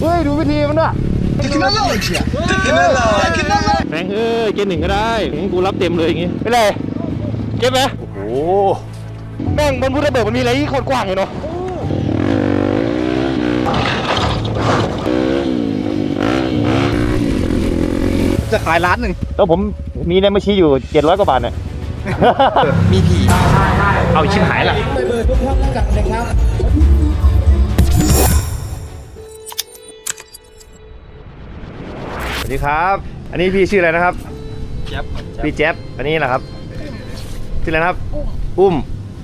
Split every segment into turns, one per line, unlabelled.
เฮ้ย ดูวิธีมันด้วย
Tecnologia!
แบงค์เอ้ยเกณฑ์หนึ่งก็ได้งั้นกูรับเต็มเลยอย่างงี้ไม่ไรเก็บไหมโอ้โหแม่งบนพุทธเบิกมันมีอะไรที่โคตรกว้างเลยเนาะ
จะขายร้านหนึ่ง
แล้วผมมีในบัญชีอยู่ 700 กว่าบาทเนี่ย
มีผี
เอาชิ้นหายละ วัสดีครับ อันนี้พี่ชื่ออะไรนะครับ
แจ๊บ
พี่แจ๊บอันนี้แหละครับชื่ออะไรนะครับ อุ้ม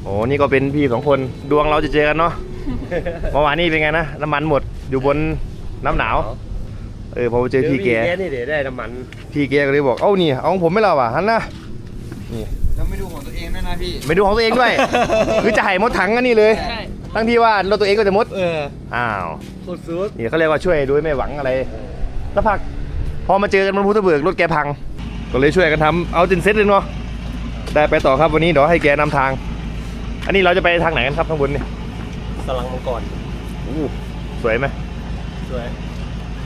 โอ้นี่ก็เป็นพี่สองคนดวงเราจะเจอกันเนาะ เมื่อวานนี้เป็นไงนะน้ำมันหมดอยู่บนน้ำหนาวเออพอมาเจอพี่แก
นี่เดี๋ยวได้น้ำมัน
พี่แกก็เลยบอกเอ้านี่เอาของผมไม่เราอะฮันนะนี่
แล้วไม่ดูของตัวเองด้วยนะพี่
ไปดูของตัวเองด้วยคือจะให้มดถังอันนี้เลยทั้งที่ว่าเราตัวเองก็จะมด
เออ
อ้าว
สุดสุด
นี่เขาเรียกว่าช่วยโดยไม่หวังอะไรสักพัก พอมาเจอกันบนพุทธเบิกรถแกพัง ก็เลยช่วยกันทำเอาจนเซ็ตเลยเนาะได้ไปต่อครับวันนี้เดี๋ยวให้แกนำทาง อันนี้เราจะไปทางไหนกันครับข้างบนนี่
สลังมังกร
อู้สวยไหม
สวย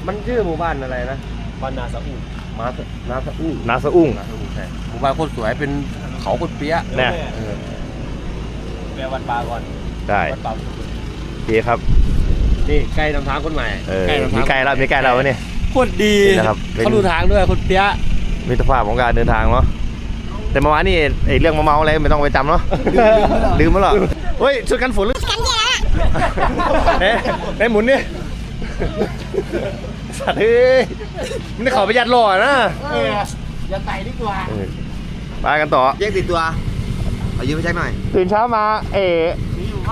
มันชื่อหมู่บ้านอะไรนะบ้านนาสะอูมาสนาสะอู
นาสะอุ้ง
นาสะอูใช่หมู่บ้านโคตรสวยเป็นเขาโคตรเปี้ยะ
แน่
เออแวะวัดปลาก่อน
ได้
วัดปลา
โอเคครับ
นี่ใกล้นำทางคนใหม่
เออมีใกล้แล้วมีใกล้แล้วเนี่ย
โคตรดี
นี่นะครับเป็น
เขาดูทางด้วยคนเปี้ยะ
มิตรภาพของการเดินทางเนาะแต่เมื่อวานนี่ไอ้เรื่องเมาๆอะไรไม่ต้องไปจำเนาะลืมมั้หรอเฮ้ยชุดกันฝนหรือกันเยอะเอ๊ะเอ๊ะหมุนนี่สัตว์เฮ้ยมันได้ขอไปยัดหล่อนะ
อย่าใส่ดีกว่า
เออไปกันต่อ
แยกติดตัวเอายืมไปแจ็คหน่อย
ตื่นเช้ามาเออ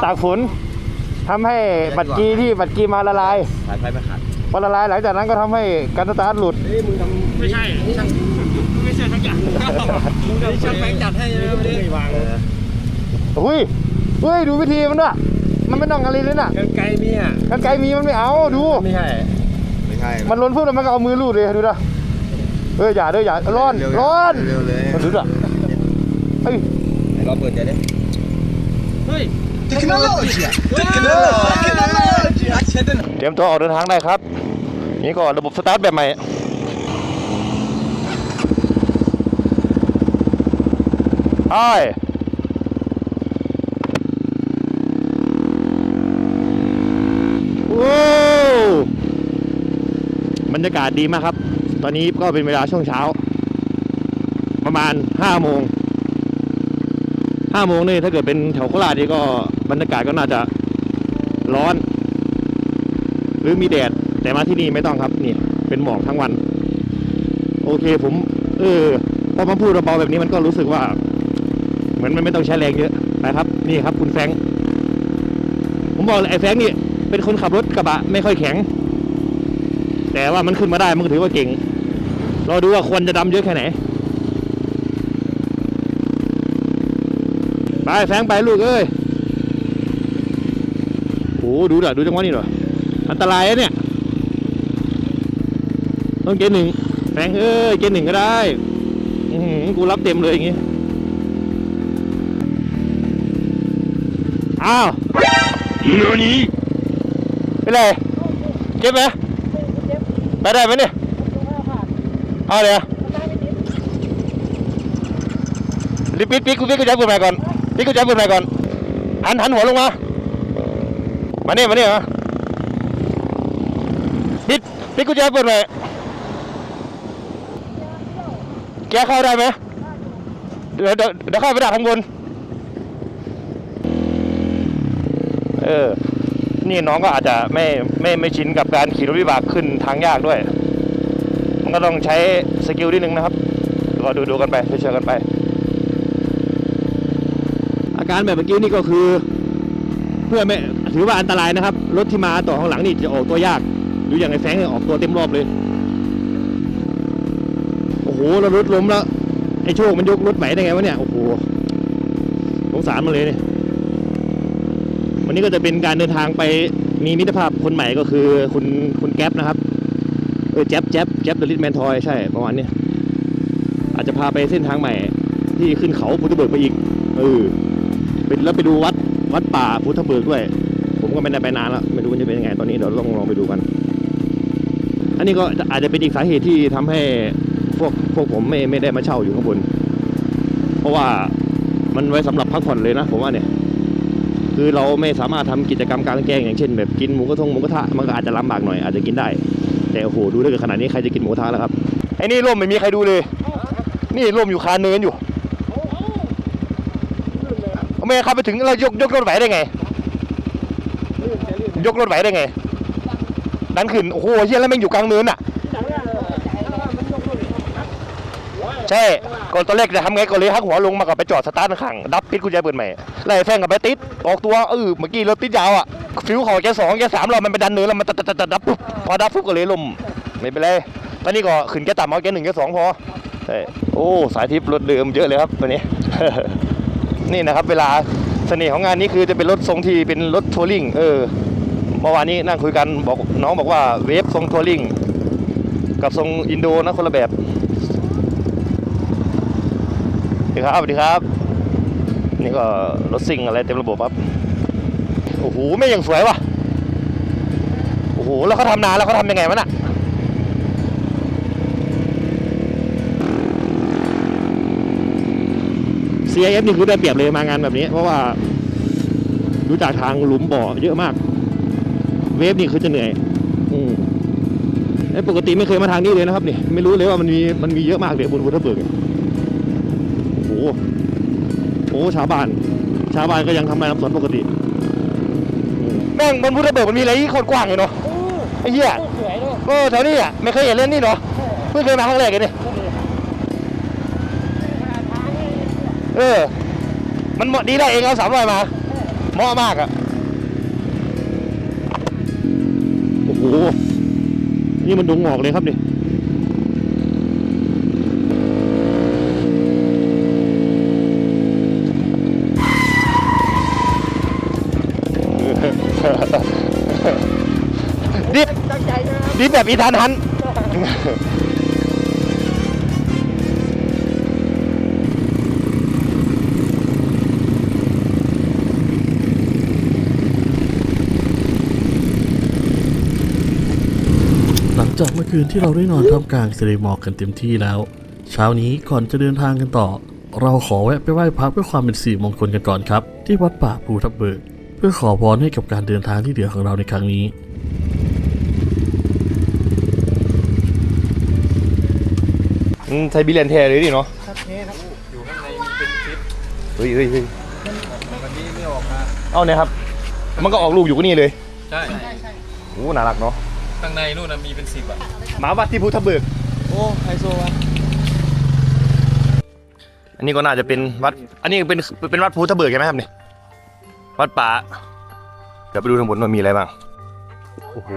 ตากฝนทำให้บัตรกีที่บัตรกีมาละลาย
สายไฟไม่ขาด
พอละลายหลังจากนั้นก็ทำให้การสตาร์ทหลุด
เฮ้ยมึงทำไม่ใช่ช่างไม่ใช่ช่างจัดมึงช่างแบงค์จัดให้นะไม่ได้วาง
อุ้ยเฮ้ยดูวิธีมันด้วยมันไม่ต้องอะไรเลยน่ะ
กันไกลเมีย
กันไกลมีมันไม่เอาดู
ไม่ใช่ไม่ใช่
มันล้นปุ๊บแล้วมันก็เอามือลูดเลยดูนะเอออย่าเด้ออย่าร้อนร้อน
เร็วเลย
มันดูอะเฮ้ย
เราเปิดใจได้เฮ้ย
Tecnologia! Tecnologia!
เตรียมตัวออกเดินทางได้ครับ นี่ก็ระบบสตาร์ทแบบใหม่ไอ้โว้วบรรยากาศดีมากครับ ตอนนี้ก็เป็นเวลาช่วงเช้า ประมาณห้าโมงห้าโมงนี่ถ้าเกิดเป็นแถวโคราชนี่ก็ บรรยากาศก็น่าจะร้อน หรือมีแดด แต่มาที่นี่ไม่ต้องครับนี่เป็นหมอกทั้งวัน โอเคผม เออพอมาพูดเบาๆแบบนี้มันก็รู้สึกว่า เหมือนมันไม่ต้องใช้แรงเยอะนะครับ นี่ครับ คุณแฟงผมบอกเลยไอ้แฟงนี่เป็นคนขับรถกระบะไม่ค่อยแข็ง แต่ว่ามันขึ้นมาได้มันก็ถือว่าเก่งรอดูว่าควันจะดำเยอะแค่ไหนไปแฟงไปลูกเอ้ย อ้ดูด่ะดูจังหวะนี้หน่อยอันตรายนะเนี่ย ต้องเกณฑ์หนึ่งแฟรงค์เอ้ยเกณฑ์หนึ่งก็ได้อื้อหือกูรับเต็มเลยอย่างงี้อ้าวเนื้อนี้เป็นไรเจ็บไหมไปได้ไหมเนี่ยเอาเลยอะรีบปิดปิดกูปิดกูจับกูไปก่อนปิดกูจับกูไปก่อนหันหันหัวลงมา มาเนี่ยมาเนี่ยปิดปิดกุญแจเปิดหน่อยแกเข้าได้ไหมเดี๋ยวเดี๋ยวเดี๋ยวข้าไปดักข้างบน เออ นี่น้องก็อาจจะไม่ไม่ไม่ชินกับการขี่รถวิบากขึ้นทางยากด้วย มันก็ต้องใช้สกิลนิดนึงนะครับก็ดูดูกันไปเชื่อกันไป อาการแบบเมื่อกี้นี่ก็คือ เพื่อไม่ ถือว่าอันตรายนะครับ รถที่มาต่อข้างหลังนี่จะออกตัวยากดูอย่างไอ้แฟงเนี่ยออกตัวเต็มรอบเลย โอ้โหเรารถล้มแล้ว ไอ้โชคมันยกรถไหวได้ไงวะเนี่ย โอ้โหสงสารมันเลยเนี่ย วันนี้ก็จะเป็นการเดินทางไปมีมิตรภาพคนใหม่ก็คือคุณคุณแก๊ปนะครับ เออแจ๊บแจ๊บแจ๊บเดลิทแมนทอยใช่ประมาณนี้อาจจะพาไปเส้นทางใหม่ ที่ขึ้นเขาพุทธเบิกไปอีก เออเป็นแล้วไปดูวัดวัดป่าพุทธเบิกด้วย ผมก็ไม่ได้ไปนานแล้วไม่รู้จะเป็นยังไงตอนนี้เดี๋ยวลองลองไปดูกัน อันนี้ก็อาจจะเป็นอีกสาเหตุที่ทำให้พวกพวกผมไม่ไม่ได้มาเช่าอยู่ข้างบน เพราะว่ามันไว้สำหรับพักผ่อนเลยนะผมว่าเนี่ยคือเราไม่สามารถทำกิจกรรมกลางแจ้งอย่างเช่นแบบกินหมูกระทงหมูกระทะมันก็อาจจะลำบากหน่อยอาจจะกินได้ แต่โอ้โหดูถ้เกิดขนาดนี้ใครจะกินหมูกระทะแล้วครับไอ้นี่ร่มไม่มีใครดูเลย นี่ร่มอยู่คาเนินอยู่เอาไม่ขับไปถึงเรายกยกรถไหวได้ไง ยกรถไหวได้ไง ดันขึ้น โอ้โหเฮียแล้วแม่งอยู่กลางเนินอะ ใช่ก่อนตอนแรกจะทำไงก็เลยหักหัวลงมากับไปจอดสตาร์ทข้างดับปิดกุญแจเปิดใหม่ไล่แฟงกับไปติด ออกตัวเออเมื่อกี้รถติดยาวอะ ฟิวของแกสองแกสามเรามันไปดันเนินแล้วมันตัดตัดตัดดับปุ๊บพอดับปุ๊บก็เลยลมไม่เป็นไรตอนนี้ก็ขึ้นแกต่ำเอาแกหนึ่งแกสองพอใช่โอ้สายทิพย์รถเดิมเยอะเลยครับตัวนี้ นี่นะครับเวลาเสน่ห์ของงานนี้คือจะเป็นรถทรงที่เป็นรถทัวริงเออ เมื่อวานนี้นั่งคุยกันบอกน้องบอกว่าเวฟทรงทัวริงกับทรงอินโดนะคนละแบบสวัสดีครับสวัสดีครับ นี่ก็รถซิ่งอะไรเต็มระบบครับโอ้โหไม่ยังสวยว่ะโอ้โหแล้วเขาทำนานแล้วเขาทำยังไงวะน่ะ CIF นี่คือได้เปรียบเลยมางานแบบนี้ เพราะว่าดูจากทางหลุมบ่อเยอะมาก เวฟนี่คือจะเหนื่อย อืมเอ้ยปกติไม่เคยมาทางนี้เลยนะครับนี่ไม่รู้เลยว่ามันมีมันมีเยอะมากเลยบนพุทธเบิกเนี่ยโอ้โหโอ้โหชาวบ้าน ชาวบ้านก็ยังทำลายน้ำสวนปกติ แม่งบนพุทธเบิกมันมีอะไรที่โคตรกว้างเลยเนาะไอ้เหี้ย
สวยด้วย
โอ้แถวนี้อะไม่เคยเห็นเล่นนี่เนาะเพิ่งเคยมาครั้งแรกเลยนี่เออ มันเหมาะดีได้เองเอาสามร้อยมาเหมาะมากอะ นี่มันดงหงอกเลยครับนี่ดิบ
ตั้งใจนะครับ
ดิบแบบอีธานฮัน
คืนที่เราได้นอนท่ามกลางทะเลหมอกกันเต็มที่แล้ว เช้านี้ก่อนจะเดินทางกันต่อ เราขอแวะไปไหว้พระเพื่อความเป็นสิริมงคลกันก่อนครับ ที่วัดป่าภูทับเบิก เพื่อขอพรให้กับการเดินทางที่เหลือของเราในครั้งนี้
อืมไทยบิเลนแท้เลยดิเนาะ
ครับเทครับอยู่ข้างในมีเป็นคลิป
เฮ้ยเฮ้ยเฮ้ย
วันนี้ไม่ออกมา
เอาเนี่ยครับ มันก็ออกลูกอยู่ก็นี่เลย
ใช่
โอ้น่ารักเนาะ
ข้างในนู่นนะมีเป็นสิบอะ
หมาวัดที่ภูทับเบิก
โอ้ไฮโซวะ
อันนี้ก็น่าจะเป็นวัด อันนี้เป็นเป็นวัดภูทับเบิกใช่ไหมครับเนี่ยวัดป่า เดี๋ยวไปดูทางบนว่ามีอะไรบ้าง โอ้โห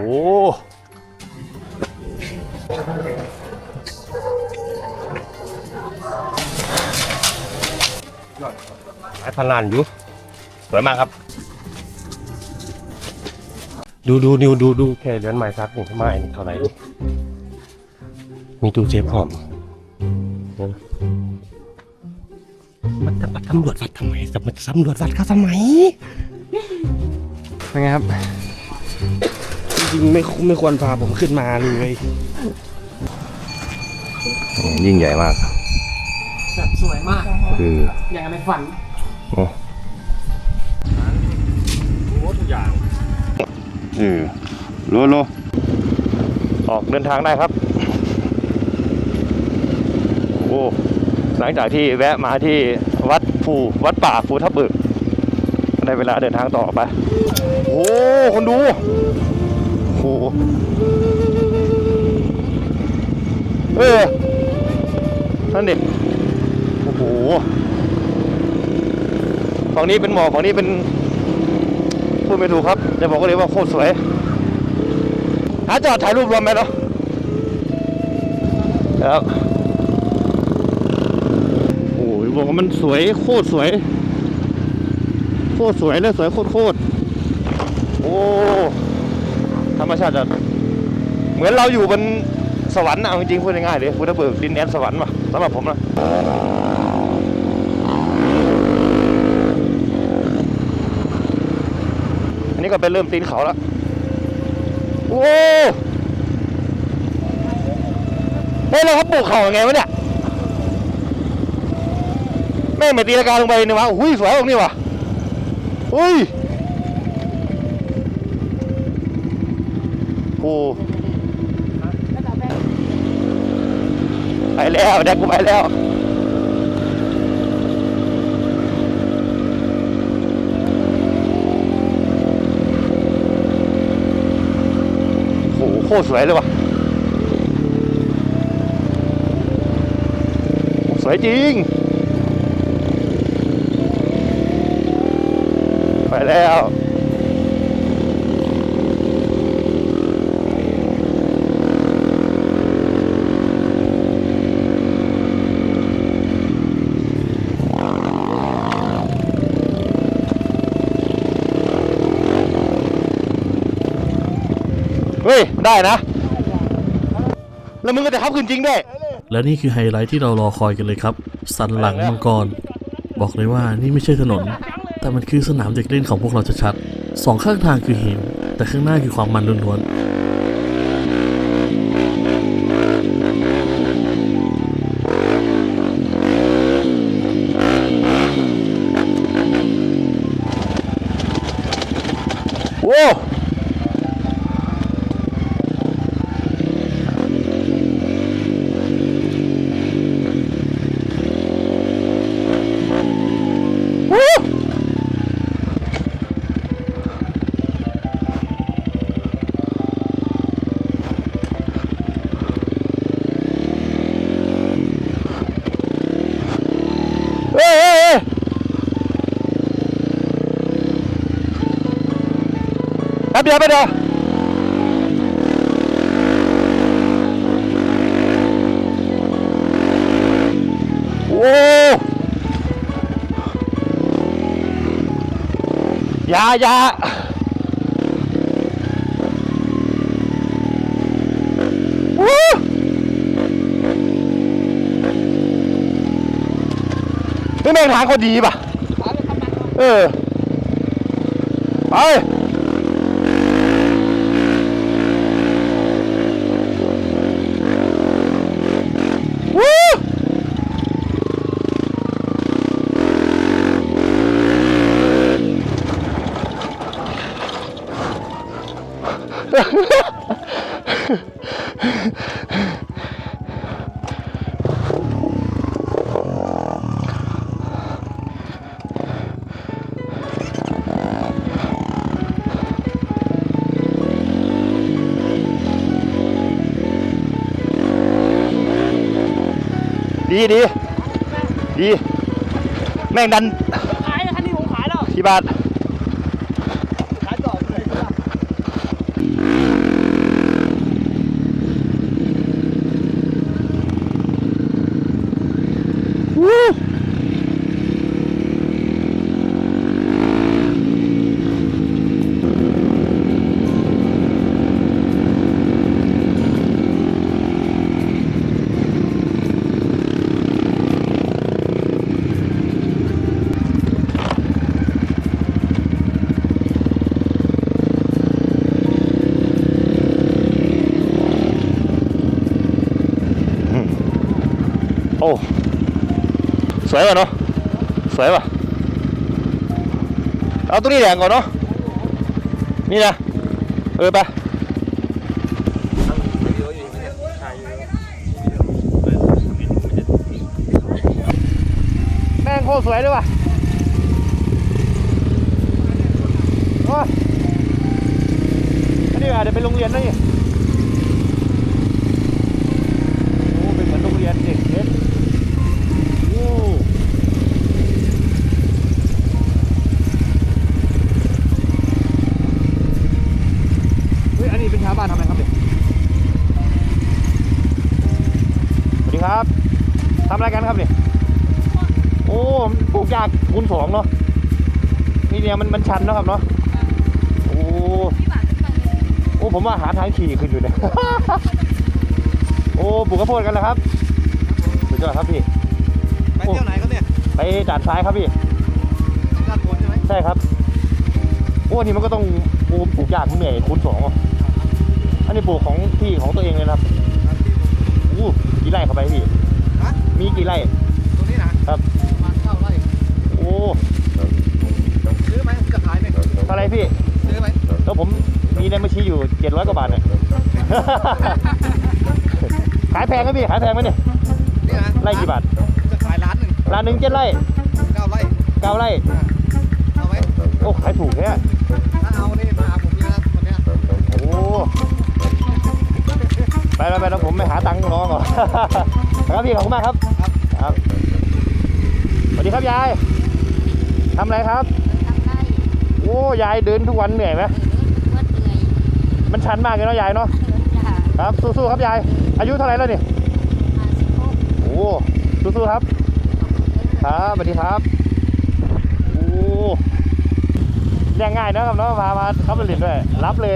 หลายพันล้านอยู่ สวยมากครับ
ดูดูดูดูดูแค่เรือนไม้ซักนี่ไม้นี่เท่าไหร่นี่ มีตู้เซฟพร้อมมันจะมาตำรวจวัดทำไมจะมาตำรวจวัดเขาทำไม
เป็นไงครับ จริงๆไม่ไม่ควรพาผมขึ้นมาเลย
ยิ่งใหญ่มาก
แบบสวยมาก
คือ
อย่างในฝัน
โอ้
โอ้ทุกอย่าง
เออโลโลออกเดินทางได้ครับโอ้ หลังจากที่แวะมาที่วัดภูวัดป่าภูทับเบิกได้เวลาเดินทางต่อไปโอ้คนดูโอ้เออนั่นด็กโอ้โหฝั่งนี้เป็นหมอกฝั่งนี้เป็นพูดไม่ถูกครับจะบอกก็เลยว่าโคตรสวยหาจอดถ่ายรูปรวมไหมเนาะครับโอ้ย บอกว่ามันสวยโคตรสวย โคตรสวยเลยสวยโคตรโคตรโอ้ธรรมชาติจะเหมือนเราอยู่บนสวรรค์นะเอาจริงๆพูดง่ายๆเลยพุทธเบิกดินแดนสวรรค์ว่ะสำหรับผมนะอันนี้ก็เป็นเริ่มตีนเขาแล้วโอ้เฮ้ยเราเขาปลูกเขายังไงวะเนี่ย แม่งเมือนตีลังกาลงไปนี่วะอุ้ยสวยออกนี่วะอุ้ยโอ้ไปแล้วแดกกูไปแล้วโอ้โหโคตรสวยเลยว่ะสวยจริง ไป แล้วเฮ้ย ได้นะ แล้วมึงก็จะขับขึ้นจริงด้วย
และนี่คือไฮไลท์ที่เรารอคอยกันเลยครับ สันหลังมังกร บอกเลยว่านี่ไม่ใช่ถนน แต่มันคือสนามเด็กเล่นของพวกเราชัดๆสองข้างทางคือหิน แต่ข้างหน้าคือความมันล้วนๆ
โอ้วู้เอ้ยเอ้ยเอ้ย แป๊บเดียวแป๊บเดียวโอ้ยายาวู้นี่แม่งทางเขาดีป่ะ เออ ไป วู้ ดีดีดีแม่งดัน
ขายคันนี้ผมขายแล้ว
กี่บาท สวยว่ะเนาะสวยว่ะเอาตัวนี้แหลงก่อนเนาะนี่นะเออไปแม่งโคตรสวยเลยว่ะโอ้ยอันนี้อาจจะเป็นโรงเรียนนะนี่ ครับทำอะไรกันครับเนี่ยโอ้ปลูกยากคูณสองเนาะนี่เนี่ยมันมันชันเนาะครับเนาะโอ้โอ้ผมว่าหาทางขี่ขึ้นอยู่เนี่ยโอ้ปลูกข้าวโพดกันแล้วครับสุดยอดครับพี่
ไปเที่ยวไหนครับเนี่ย
ไปด่านซ้ายครับพี่
ด้านบนใช่ไหม
ใช่ครับโอ้อันนี้มันก็ต้องโอ้ปลูกยากเหนื่อยคูณสองอะอันนี้ปลูกของที่ของตัวเองเลยนะครับโอ้อ้ กี่ไร่เข้าไปพี่
ฮะ
มีกี่ไร่
ตรงนี้นะครับ ประมาณเก้าไร่
โอ้
ซื้อไหมผมจะขายไหม
เท่าไหรพี่
ซื้อไหม
แล้วผมมีในบัญชีอยู่เจ็ดร้อยกว่าบาทเนี่ย ขายแพงไหมพี่ ขายแพงไหมเนี่ย
นี่นะ
ไร่กี่บาท
จะขายล้านหนึ่ง
ร้านหนึ่งเจ็ดไร่
เก้าไร่
เก้าไร่
เอาไหม
โอ้ ขายถูกแค่
ถ้าเอานี่มาหาผมเลย
ไปไปไปแล้วผมไปหาตังค์น้องก่อน ครับพี่ขอบคุณมากครับ
ครับ
ครับสวัสดีครับยายทำอะไรครับ
ทำได้
โอ้ยายเดินทุกวันเหนื่อยไหม
เมื่อเหนื่อย
มันชันมากเลยเนาะยายเนาะ
จ้า
ครับสู้ๆครับยาย อายุเท่าไหร่แล้วนี่
มาสิบหก
โอ้สู้ๆครับ ครับสวัสดีครับโอ้เรียกง่ายนะครับเนาะพามาขับรถเล่นด้วย รับเลย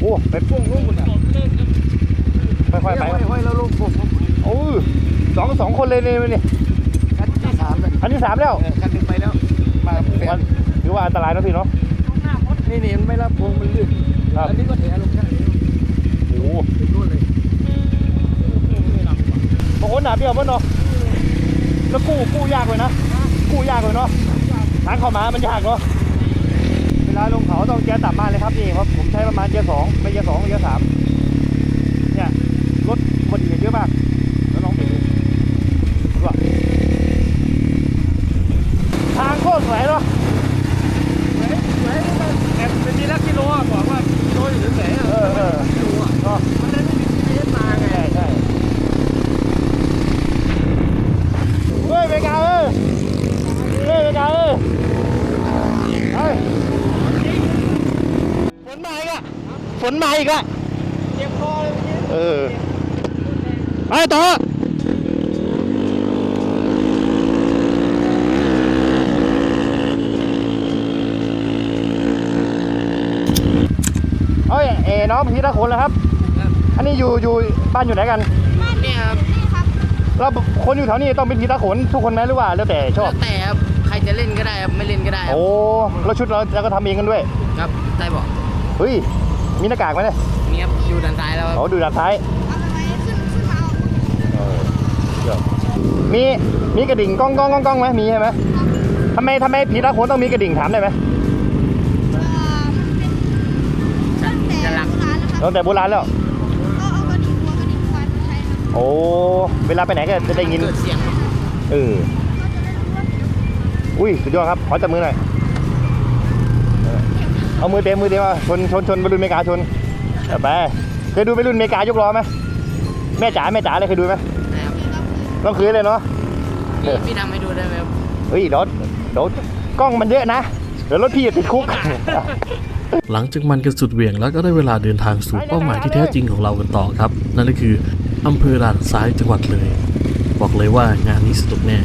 โอ้เป็นพวงลูกมันอะค่อยๆไป
ห้อยห้อยแล้วลูกผม
โอ้ยสองสองคนเลยเนี่ยนี่
คันที่สามเลย
อันที่สามแล้ว
เออคันหนึ่งไปแล้ว มาเปลี่ย
มัน นถือว่าอันตรายนะพี่เนาะ
นี่นี่มันไม่รับพวงมันลื่น
ครับ
อันนี้ก็แถลงแค่นี้
โอ้โห
ถึงนู่นเลย
บางคนหนาเบี้ยวเบิ้ลเนาะแล้วกู้กู้ยากเลยนะ กู้ยากเลยเนาะทาง เข้ามามันยากเนาะเวลาลงเขาต้องเกียร์ต่ำมากเลยครับนี่ครับผมใช้ประมาณเกียร์สองไม่เกียร์สองเกียร์สามเนี่ยรถอุบัติเยอะมากแล้วน้องเบรกดูว่าทางโคตรสวยเนาะ
แอบเป็นมีลักกิโลอะบอกว่ากิโลอยู่ถึงไหนอะ
เออเออ
ไม่รู้อะมันได้ไม่มี GPS มาไง
ใช่ใช่เฮ้ยเมกาเอ้ยเฮ้ยเมกาเอ้ยเฮ้ยฝน มาอีกอะฝนมาอีกอะ
เจ็บคอเลยเมื่อกี้
เออไปต่อเฮ้ยเอ๋น้องพีละคนแล้วครับ อันนี้อยู่อยู่บ้านอยู่ไหนกัน
เนี่ยครับนี่ครับ
แล้วคนอยู่แถวนี้ต้องเป็นพีตะขนทุกคนไหมหรือว่าแล้วแต่ชอบ
แล้วแต่ครับใครจะเล่นก็ได้ครับไม่เล่นก็ได้ครับ
โอ้แล้วชุดเราเราก็ทำเองกันด้วย
ครับใต้เบอก
เฮ้ย มีหน้ากากไหมเนี่ย
นี่ครับอยู่ด้านซ้ายแล้วครับ
เขาดูด้านซ้าย
เอาทำไมขึ้นขึ้นมาเอา
เออเดี๋ยวมีมีกระดิ่งก้องก้องก้องก้องไหมมีใช่ไหมทำไมทำไมผีตาโขนต้องมีกระดิ่งถามได้ไหม
เอ่อมันเป็นตั้งแต่โบราณแล้วครับ
ตั้งแต่โบราณแล้ว
ก็เอากระดิ่งวัวกระดิ่งควายมาใช้ครับ
โอ้เวลาไปไหนก็จะได้ยิน
เกิดเสียงครับ
เออ
ก็จะได้รู้ว่า
อุ้ยสุดยอดครับ ขอจับมือหน่อยเออ เอามือเต็มมือเต็มมาชนชนชนไปรุ่นเมกาชนเอาไปเคยดูไปรุ่นเมกายกล้อไหมแม่จ๋าแม่จ๋าเลยเคยดูไหม
นะครับ
ต้องคืนเลยเนาะ
พี่พี่ทำให้ดูได้ไหมครับ
เฮ้ยเดี๋ยวเดี๋ยวกล้องมันเยอะนะเดี๋ยวรถพี่จะติดคุก
หลังจากมันกันสุดเหวี่ยงแล้วก็ได้เวลาเดินทางสู่เป้าหมายที่แท้จริงของเรากันต่อครับ นั่นก็คืออำเภอด่านซ้ายจังหวัดเลย บอกเลยว่างานนี้สนุกแน่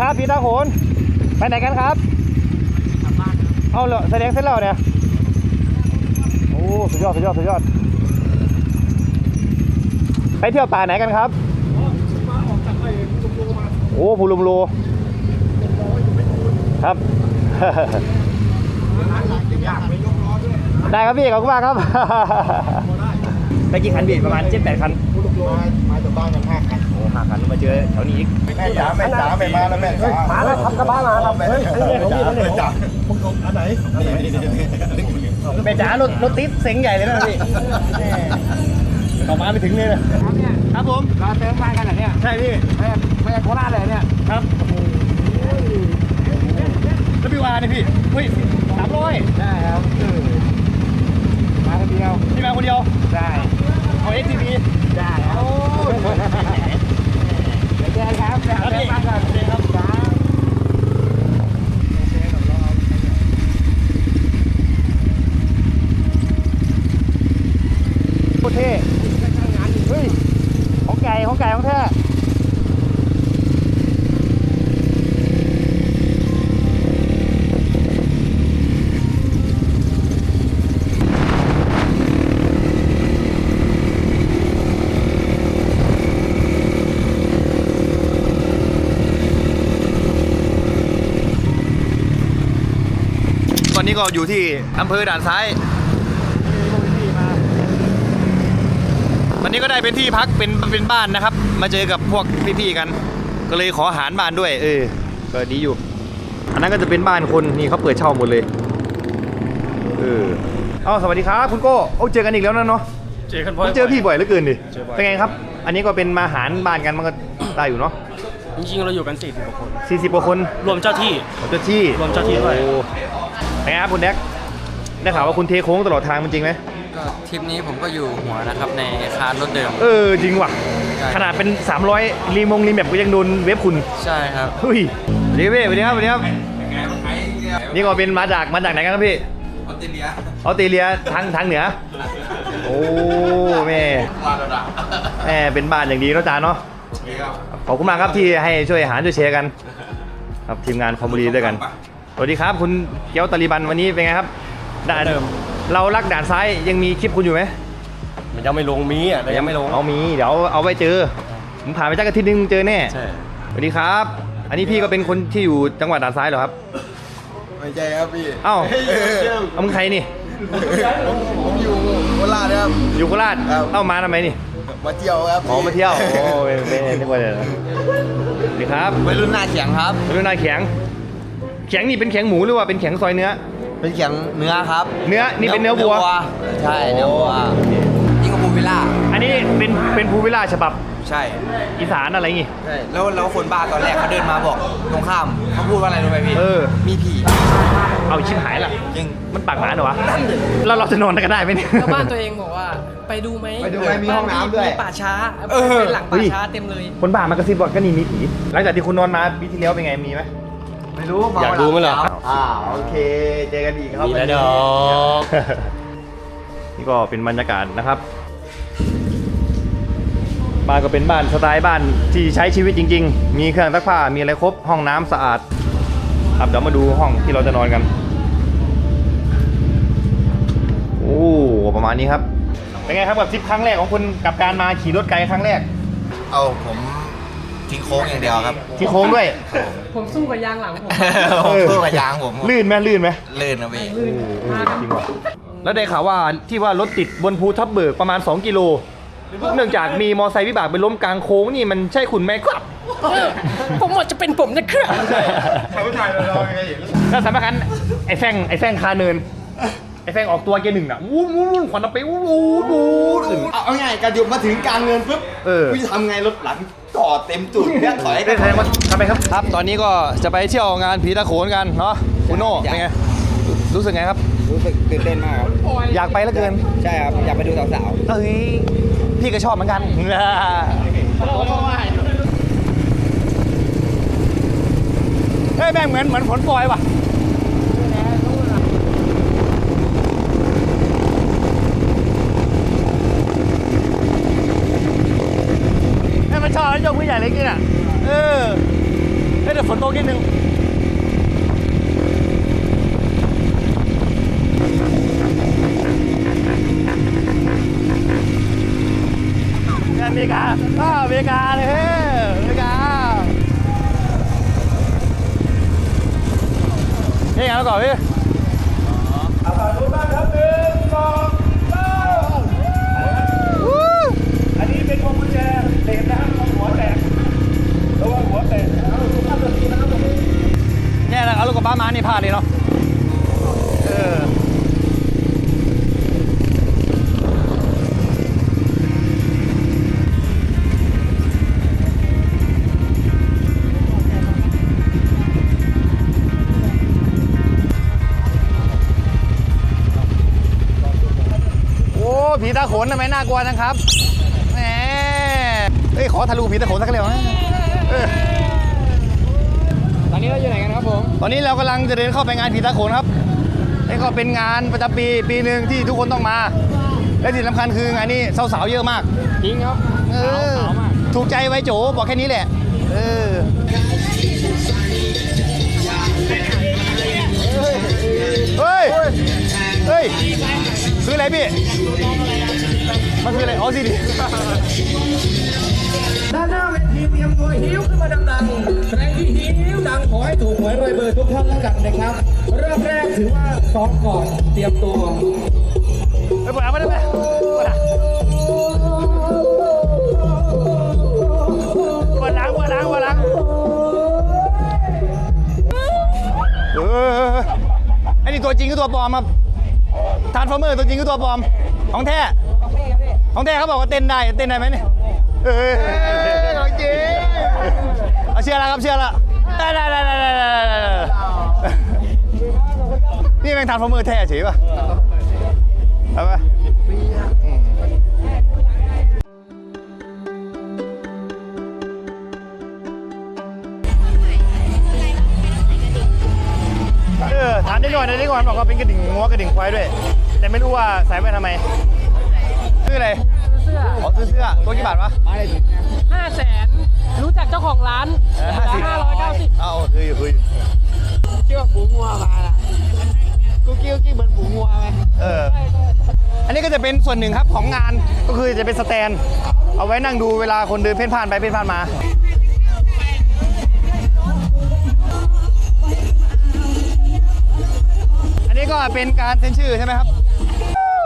ครับพี่ตาโขนไปไหนกันครับ เอาเหรอแสดงเสร็จแล้วเนี่ย โอ้สุดยอดสุดยอดสุดยอด ไปเที่ยวป่าไหนกันครับโอ้ภูลุมโลครับ ได้ครับพี่ขอบคุณมากครับ ไปกี่คันพี่ประมาณเจ็ดแปดคัน
มาจากบ้านกันห้าคัน
โอ้ห้าคันมาเจอแถวนี้อีก
แม่จ๋าแม่จ๋าแม่มาแล้วแม่จ๋ามาแล้วครับกระบะมาครับเฮ้ยอันนี้ของพี่แม่จ๋าอันไหน
แม่จ๋ารถรถติดเซ็งใหญ่เลยนะพี่ต่อมาไปถึงเลยนะครับผม
เราเติมบ้านกันเหรอเนี่ย
ใช่พี่
ไม่ไม่โคราชเลยเนี่ย
ครับแล้วพี่วาเนี่ยพี่เฮ้ยสามร้อย
ได้ครับมาคนเดียว
พี่มาคนเดียว
ได้
ขอเอ็กทีบี
ได้ครับ
โอ้ย
เดี๋ยวเจอกันครับ
ครับ
เติ
พี่
มบ้านกัน
โอเครับ
จ้า
โคตรเท่เฮ้ยของไก่ของไก่ของแท้ นนี้ก็อยู่ที่อำเภอด่านซ้าย วันนี้ก็ได้เป็นที่พักเป็นเป็นบ้านนะครับ มาเจอกับพวกพี่ๆกัน ก็เลยขออาหารบ้านด้วย เออ ก็ดีอยู่ อันนั้นก็จะเป็นบ้านคนนี่เขาเปิดเช่าหมดเลย เออเอาสวัสดีครับคุณโก้โอ้เจอกันอีกแล้วนะเนาะ
เจอกัน
ผมเจอพี่บ่อยเหลือเกินดิเป็นไงครับ อันนี้ก็เป็นมาหารบ้านกันมันก็ ได้อยู่เนาะ
จริงๆเราอยู่กัน40กว่าคน
40กว่าคน
รวมเจ้าที่
ผมเจ้าที่
รวมเจ้าที่ด้วย
โอ้ เป็นไงครับคุณแดกได้ข่าวว่าคุณเทโค้งตลอดทางมันจริงไหม
ก็ทริปนี้ผมก็อยู่หัวนะครับในคานรถเดิม
เออจริงว่ะ
ใช่
ขนาดเป็น 300รีมงรีแมปก็ยังโดนเว็บคุณ
ใช่ครับ
เฮ้ยสวัสดีพี่สวัสดีครับสวัสดีครับนี่ก็เป็นมาจากมาจากไหนกันครับพี่ออสเตรเลียออสเตรเลียทางทางเหนือ โอ้แม่แม่เป็นบ้านอย่างดีเนาะจานเนาะขอบคุณมากครับที่ให้ช่วยอาหารช่วยแชร์กัน ครับทีมงานคอมมูนีด้วยกันส วัสดีครับคุณเกียวตาลีบันวันนี้เป็นไงครับด่านเรารักด่านซ้ายยังมีคลิปคุณอยู่ไหม
มันยังไม่ลงมีอะแต่ยังไม่ลง
เอามีเดี๋ยวเอาไว้เจอผมผ่านไปจักอาทิตย์นึงเจอแน่
ใช่
สวัสดีครับ อันนี้พี่ก็เป็นคนที่อยู่จังหวัดด่านซ้ายเหรอครับ
ไม่ใช่ครับพี่
เอ้าเอามึงใครนี่
ผมผมอยู่โคราชครับ
อยู่โคราช
ครับ
เอ้ามาทำไมนี่
มาเที่ยวครับ
อ๋อมาเที่ยวโอ้ไม่ไม่ไม่นึกว่าจะสวัสดีครับ
วัยรุ่นหน้าเขียงครับ
เรื่องนายแข็ง แข็งนี่เป็นแข็งหมูหรือว่าเป็นแข็งซอยเนื้อ
เป็นเขียงเนื้อครับ
เนื้อนี่เป็นเนื้อวัว
ใช่เนื้อวัวยิ่งกว่าบูวิลล่า
อันนี้เป็นเป็นภูวิลล่าฉบับ
ใช่
อีสานอะไรงี้
ใช่แล้วแล้วคนบ้าตอนแรกเขาเดินมาบอกตรงข้ามเขาพูดว่าอะไรรู้ไหมพี่
เออ
มีผี
เอาชิบหายละ
จริง
มันปากหมาเหรอวะแล้วเราจะนอนกันได้ไหมเนี่ย
ชาวบ้านตัวเองบอกว่าไปดูไหม
ไปดูไหมมีห้องน้ำด้วย
มีป่าช้า
เออ
เป็นหลังป่าช้าเต็มเลย
คนบ้ามากระซิบบอกก็นี่มีผีหลังจากที่คุณนอนมาปีที่แล้วเป็นไงมีไหม
ไม่รู้
อยากดูไหมเหรอ
อ่าโอเค เจอกันอีกครับ
มีแล้วดอก
นี่ก็เป็นบรรยากาศนะครับ บ้านก็เป็นบ้านสไตล์บ้านที่ใช้ชีวิตจริง ๆ มีเครื่องซักผ้า มีอะไรครบ ห้องน้ำสะอาด ครับเดี๋ยวมาดูห้องที่เราจะนอนกัน โอ้ประมาณนี้ครับ เป็นไงครับกับทริปครั้งแรกของคุณกับการมาขี่รถไกลครั้งแรก
เอาผม ทิ้งโค้งอย่างเดียวครับ
ที่โค้งด้วย
ผมสู้กับยางหลังผม
ผมสู้กับยางผม
ลื่นไหมลื่นไหม
ลื่นนะพี่
ลื่นมา
จริงว่ะแล้วได้ข่าวว่าที่ว่ารถติดบนภูทับเบิกประมาณ 2 กิโล เนื่องจากมีมอไซค์วิบากไปล้มกลางโค้งนี่มันใช่คุณไหมครับ
ผมหมดจะเป็นผมนะครับ
แล้วสำคัญไอ้แฟงไอ้แฟงคาเนินไอ้ แฟงออกตัวเกียร์หนึ่งน่ะวู้วู้วู้ขวัญเอาไปวู้วู้วู้ถึง
เอาง่ายการหยุดมาถึงกลางเงินปุ๊บ
เออ
กูจะทำไงรถหลังต่อเต็มจุดเนี่ยถอย
ได้แสดงว่าทำไมครับ ครับ ตอนนี้ก็จะไปเที่ยวงานผีตะโขนกันเนาะคุณโน่เป็นไง รู้สึกไงครับ
รู้สึกตื่นเต้นมากครับ
อยากไปแล้วเกิน
ใช่ครับ อยากไปดูสาว
เอ้ย พี่ก็ชอบเหมือนกันเฮ้ยแม่งเหมือนเหมือนผลปลอยว่ะ แล้วยกมือใหญ่เลยกินอ่น่ะเออเฮ้ยเดี๋ยวฝนตกนิดนึงอเมริกาอ้าอเมริกาเลยเฮ้อเมริกานี่ไงาน
แล้วก่อนพี่
เนี่ยนะเอาลูกกับบ้ามานี่พลาดเลยเนาะเออโอ้ผีตาโขนทำไมน่ากลัวจังครับแหมเฮ้ย ขอทะลุผีตาโขนสักเร็วนะ ออ
ตอนนี้เราอยู่ไหนกันครับผม
ตอนนี้เรากำลังจะเดินเข้าไปงานผีตาโขนครับนี่ก็เป็นงานประจำปีปีหนึ่งที่ทุกคนต้องมา และที่สำคัญคืองานนี้สาวๆเยอะมาก
จริงครับ
เออ
สาวมาก
ถูกใจไว้โจบอกแค่นี้แหละ เออเฮ้ย เฮ้ย คืออะไรพี่ มันคืออะไร อ๋อสิดิ
ด้านหน้าเวทีเตรียมตัวหิ้วขึ้นมาดังๆใครที่หิ้ว ดังขอให้ถูกหวยรวยเบอร์ทุกท่านแล้วกันนะครับ เริ่มแรกถือว่าซ้อมก่อนเตรียมตัว
ไปปวดหลังมาได้ไหมปวดหลังปวดหลังปวดหลังเออไอ้นี่ตัวจริงคือตัวปลอมครับทานฟอร์เมอร์ตัวจริงคือตัวปลอม ของแท้ ของแท้เขาบอกว่าเต้นได้ เต้นได้ไหมเนี่ยเออของจริงเอาเชื่อแล้วครับเชื่อแล้ว ได้ได้ได้ได้ได้ได้ได้นี่แม่งทานฟอร์เมอร์แท้เฉยป่ะเอาไปอืมเออถามได้หน่อยนะได้ก่อนบอกว่าเป็นกระดิ่งงัวกระดิ่งควายด้วย แต่ไม่รู้ว่าใส่ไว้ทำไมซื้ออะไร
เสื้อ
อ๋อซื้อเสื้อ ตัวกี่บาทวะ
ห้าแสน รู้จักเจ้าของร้าน
ห้าสิบ
ห้าร้อยเก้าสิบ
เอาคืออยู่คืออยู่
เชื่อฝูงงัวมาละกูกิ้วกิ้วเหมือนฝูงงัวไหม
เออ อันนี้ก็จะเป็นส่วนหนึ่งครับของงานก็คือจะเป็นสแตน เอาไว้นั่งดูเวลาคนเดินเพ่นพ่านไปเพ่นพ่านมาอันนี้ก็เป็นการเซ็นชื่อใช่ไหมครับ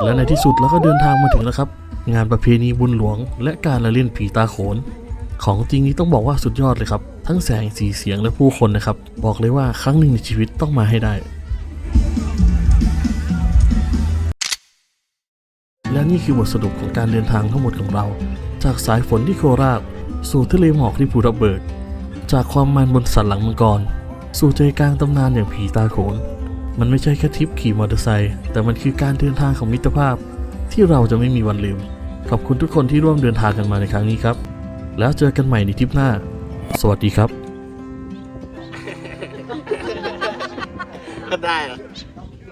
และในที่สุดเราก็เดินทางมาถึงแล้วครับ งานประเพณีบุญหลวง และการละเล่นผีตาโขน ของจริงนี้ต้องบอกว่าสุดยอดเลยครับ ทั้งแสงสีเสียงและผู้คนนะครับ บอกเลยว่าครั้งหนึ่งในชีวิตต้องมาให้ได้ และนี่คือบทสรุปของการเดินทางทั้งหมดของเรา จากสายฝนที่โคราช สู่ทะเลหมอกที่ภูทับเบิกจากความมันบนสันหลังมังกร สู่ใจกลางตำนานอย่างผีตาโขน มันไม่ใช่แค่ทริปขี่มอเตอร์ไซค์แต่มันคือการเดินทางของมิตรภาพ ที่เราจะไม่มีวันลืมขอบคุณทุกคนที่ร่วมเดินทางกันมาในครั้งนี้ครับ แล้วเจอกันใหม่ในทริปหน้า สวัสดีครับ
ก็ได้เหรอ